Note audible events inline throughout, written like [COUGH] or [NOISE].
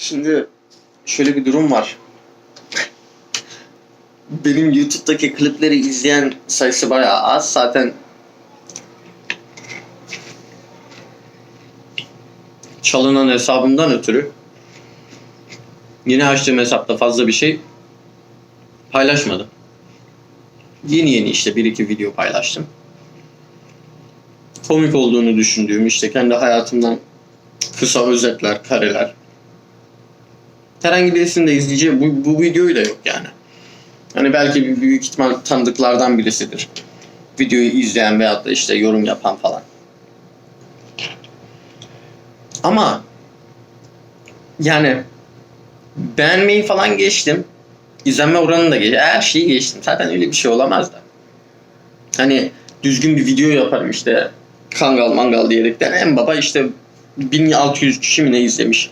Şimdi şöyle bir durum var. Benim YouTube'daki klipleri izleyen sayısı bayağı az. Zaten çalınan hesabımdan ötürü yeni açtığım hesapta fazla bir şey paylaşmadım. Yeni yeni işte bir iki video paylaştım. Komik olduğunu düşündüğüm işte kendi hayatımdan kısa özetler, kareler. Herhangi birisinin de izleyeceği bu, bu videoyu da yok yani. Hani belki büyük ihtimal tanıdıklardan birisidir. Videoyu izleyen veyahut da işte yorum yapan falan. Ama yani beğenmeyi falan geçtim. İzlenme oranını da geçtim. Her şeyi geçtim. Zaten öyle bir şey olamaz da. Hani düzgün bir video yaparım işte. Kangal mangal diyerekten en baba işte 1600 kişi mi ne izlemiş.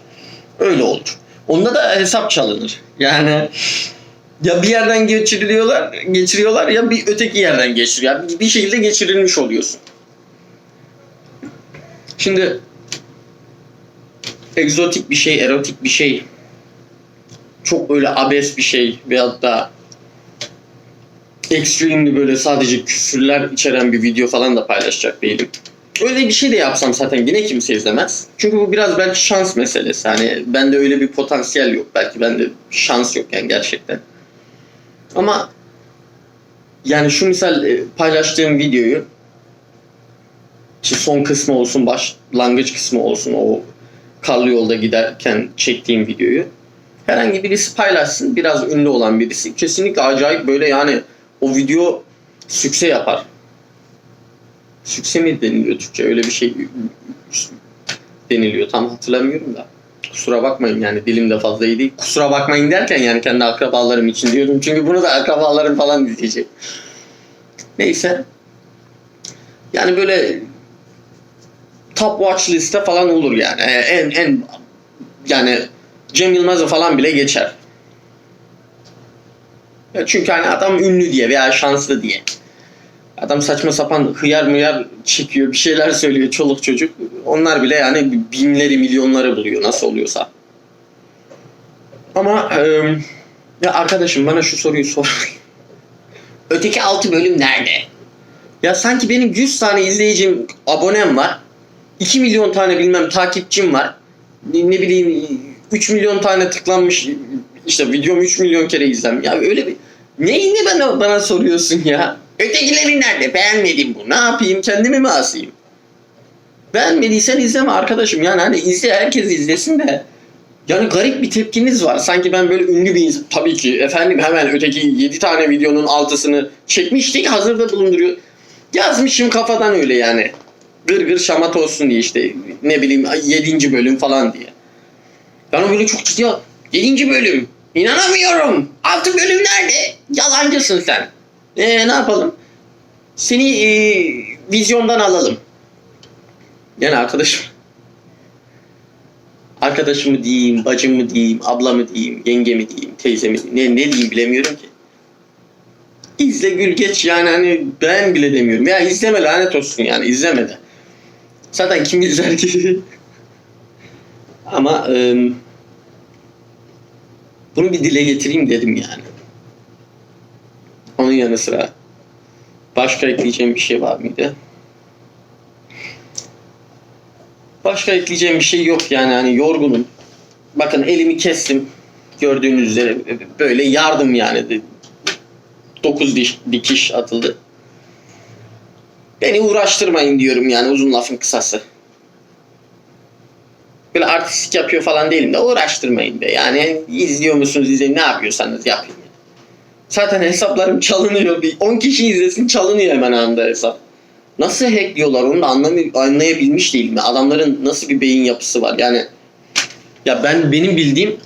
Öyle olur. Onda da hesap çalınır. Yani ya bir yerden geçiriliyorlar, geçiriyorlar ya bir öteki yerden geçiriyor. Yani bir şekilde geçirilmiş oluyorsun. Şimdi egzotik bir şey, erotik bir şey, çok öyle abes bir şey veyahut da extreme'li böyle sadece küfürler içeren bir video falan da paylaşacak değilim. Öyle bir şey de yapsam zaten yine kimse izlemez. Çünkü bu biraz belki şans meselesi. Hani bende öyle bir potansiyel yok. Belki bende şans yok yani gerçekten. Ama yani şu misal e, paylaştığım videoyu ki son kısmı olsun başlangıç kısmı olsun o karlı yolda giderken çektiğim videoyu herhangi birisi paylaşsın biraz ünlü olan birisi kesinlikle acayip böyle yani o video sükse yapar. Sükse mi deniliyor Türkçe öyle bir şey deniliyor tam hatırlamıyorum da. Kusura bakmayın yani dilim de fazla iyi değil. Kusura bakmayın derken yani kendi akrabalarım için diyorum. Çünkü bunu da akrabalarım falan izleyecek. Neyse. Yani böyle top watch liste falan olur yani. Ee, En en yani Cem Yılmaz'ı falan bile geçer. Çünkü hani adam ünlü diye veya şanslı diye. Adam saçma sapan hıyar mıyar çekiyor, bir şeyler söylüyor çoluk çocuk. Onlar bile yani binleri milyonları buluyor nasıl oluyorsa. Ama eee, ya arkadaşım bana şu soruyu sor. [LAUGHS] Öteki 6 bölüm nerede? Ya sanki benim 100 tane izleyicim, abonem var. 2 milyon tane bilmem takipçim var. Ne, ne bileyim 3 milyon tane tıklanmış işte videom 3 milyon kere izlenmiş. Ya öyle bir neyini bana, bana soruyorsun ya? Ötekileri nerede? Beğenmedim bu. Ne yapayım? Kendimi mi asayım? Beğenmediysen izleme arkadaşım. Yani hani izle herkes izlesin de. Yani garip bir tepkiniz var. Sanki ben böyle ünlü bir insan. Tabii ki efendim hemen öteki 7 tane videonun altısını çekmiştik. Hazırda bulunduruyor. Yazmışım kafadan öyle yani. Gır gır şamat olsun diye işte. Ne bileyim 7. bölüm falan diye. Yani böyle çok ciddi. 7. bölüm. İnanamıyorum. 6 bölüm nerede? Yalancısın sen. Ee, ne yapalım? Seni e, vizyondan alalım. Yani arkadaşım. Arkadaşımı diyeyim, bacımı diyeyim, ablamı diyeyim, yengemi diyeyim, teyzemi diyeyim. Ne, ne diyeyim bilemiyorum ki. İzle gül geç yani hani ben bile demiyorum. Ya izleme lanet olsun yani izleme de. Zaten kim izler ki? [LAUGHS] Ama e, bunu bir dile getireyim dedim yani. Yanı sıra başka ekleyeceğim bir şey var mıydı? Başka ekleyeceğim bir şey yok yani hani yorgunum. Bakın elimi kestim. Gördüğünüz üzere böyle yardım yani. 9 diş, dikiş atıldı. Beni uğraştırmayın diyorum yani uzun lafın kısası. Böyle artistik yapıyor falan değilim de uğraştırmayın be. Yani izliyor musunuz izleyin ne yapıyorsanız yapın. Zaten hesaplarım çalınıyor. Bir 10 kişi izlesin çalınıyor hemen anında hesap. Nasıl hackliyorlar onu da anlamay- anlayabilmiş değilim. Adamların nasıl bir beyin yapısı var yani. Ya ben benim bildiğim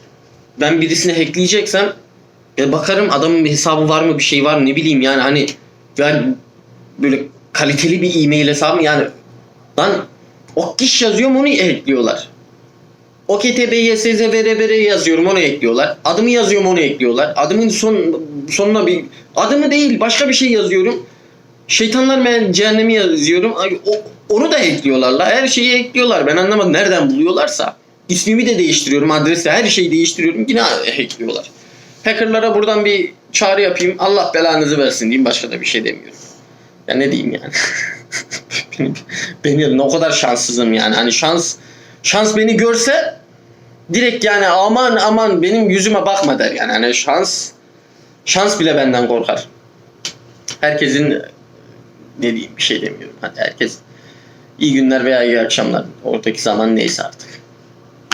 ben birisini hackleyeceksem ya bakarım adamın bir hesabı var mı bir şey var mı ne bileyim yani hani ben böyle kaliteli bir e-mail hesabı yani lan o kişi yazıyorum onu hackliyorlar. OKTB, YSZ, VRBR yazıyorum onu ekliyorlar. Adımı yazıyorum onu ekliyorlar. Adımın son sonuna bir adımı değil başka bir şey yazıyorum. Şeytanlar ben cehennemi yazıyorum. O, onu da ekliyorlar la. Her şeyi ekliyorlar. Ben anlamadım nereden buluyorlarsa. İsmimi de değiştiriyorum, adresi, her şeyi değiştiriyorum. Yine hackliyorlar. Hackerlara buradan bir çağrı yapayım. Allah belanızı versin diyeyim. Başka da bir şey demiyorum. Ya ne diyeyim yani. [LAUGHS] beni, beni o kadar şanssızım yani. Hani şans şans beni görse direkt yani aman aman benim yüzüme bakma der yani. Hani şans şans bile benden korkar. Herkesin ne diyeyim bir şey demiyorum. Hadi herkes iyi günler veya iyi akşamlar. Oradaki zaman neyse artık.